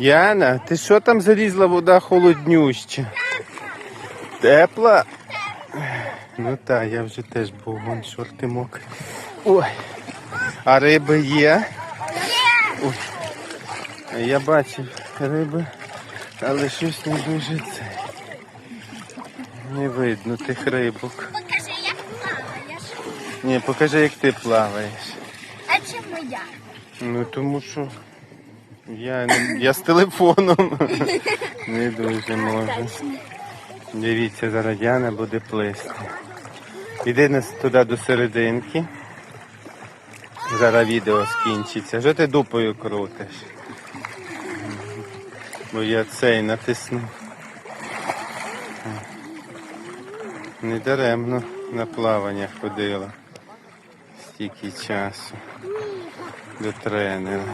Яна, ти що там залізла вода холоднюща? Тепла? Ну так, я вже теж був, вон шорти мокрі. Ой. А риби є? Ой. Я бачив риби, але щось не дуже це. Не видно тих рибок. Покажи, як плаваєш. Ні, покажи, як ти плаваєш. А чому я? Ну тому що я, не, я з телефоном не дуже можу. Дивіться, зараз Яна буде плисти. Іди нас туди до серединки. Зараз відео скінчиться. Що ти дупою крутиш? Бо я цей натиснув. Не даремно на плавання ходила. Стільки часу до тренера.